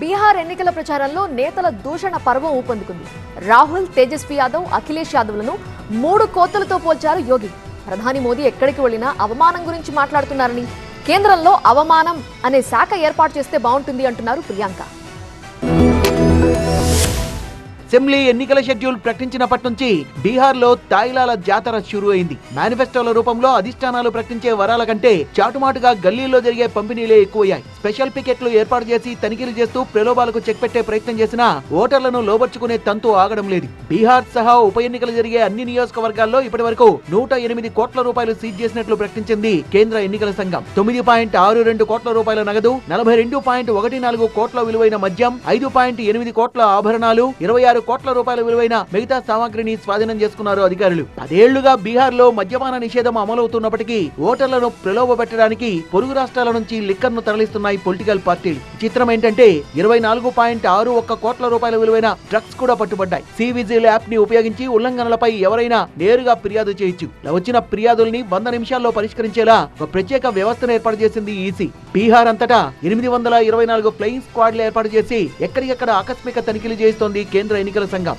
బీహార్ ఎన్నికల ప్రచారంలో నేతల దూషణ పర్వం ఊపందుకుంది. రాహుల్ తేజస్వి యాదవ్ అఖిలేష్ యాదవ్లను మూడు కోతలతో పోల్చారు యోగి. ప్రధాని మోదీ ఎక్కడికి వెళ్ళినా అవమానం గురించి మాట్లాడుతున్నారని కేంద్రంలో అవమానం అనే శాఖ ఏర్పాటు చేస్తే బాగుంటుంది అంటున్నారు ప్రియాంక. అసెంబ్లీ ఎన్నికల షెడ్యూల్ ప్రకటించినప్పటి నుంచి బీహార్లో తాయిలాల జాతర షురు అయింది మేనిఫెస్టోల రూపంలో అధిష్టానాలు ప్రకటించే వరాల కంటే చాటుమాటుగా గల్లీల్లో జరిగే పంపిణీలే ఎక్కువయ్యాయి. స్పెషల్ పికెట్లు ఏర్పాటు చేసి తనిఖీలు చేస్తూ ప్రలోభాలకు చెక్ పెట్టే ప్రయత్నం చేసినా ఓటర్లను లోబర్చుకునే తంతు ఆగడం లేదు. బీహార్ సహా ఉప ఎన్నికలు జరిగే అన్ని నియోజకవర్గాల్లో ఇప్పటి వరకు నూట ఎనిమిది కోట్ల రూపాయలు సీజ్ చేసినట్లు ప్రకటించింది కేంద్ర ఎన్నికల సంఘం. తొమ్మిది పాయింట్ ఆరు రెండు కోట్ల రూపాయల నగదు నలభై రెండు పాయింట్ ఒకటి నాలుగు కోట్ల విలువైన మద్యం ఐదు పాయింట్ ఎనిమిది కోట్ల ఆభరణాలు ఇరవై ఆరు కోట్ల రూపాయల విలువైన మిగతా సామాగ్రిని స్వాధీనం చేసుకున్నారు అధికారులు. పదేళ్ళుగా బీహార్లో మద్యపాన నిషేధం అమలవుతున్నప్పటికీ ఓటర్లను ప్రలోభ పెట్టడానికి పొరుగు రాష్ట్రాల నుంచి లిక్కర్ను తరలిస్తున్నాయి పొలిటికల్ పార్టీలు. చిత్రం ఏంటంటే ఇరవై నాలుగు పాయింట్ ఆరు ఒక్క కోట్ల రూపాయల విలువైన డ్రగ్స్ కూడా పట్టుబడ్డాయి. సివిజిల్ యాప్ని ఉపయోగించి ఉల్లంఘనలపై ఎవరైనా నేరుగా ఫిర్యాదు చేయొచ్చు. ఇలా వచ్చిన ఫిర్యాదుల్ని వంద నిమిషాల్లో పరిష్కరించేలా ఒక ప్రత్యేక వ్యవస్థను ఏర్పాటు చేసింది ఈసీ. బీహార్ అంతటా ఎనిమిది వందల ఇరవై నాలుగు ఫ్లయింగ్ స్క్వాడ్లు ఏర్పాటు చేసి ఎక్కడికెక్కడ ఆకస్మిక తనిఖీలు చేస్తోంది కేంద్ర ఎన్నికల సంఘం.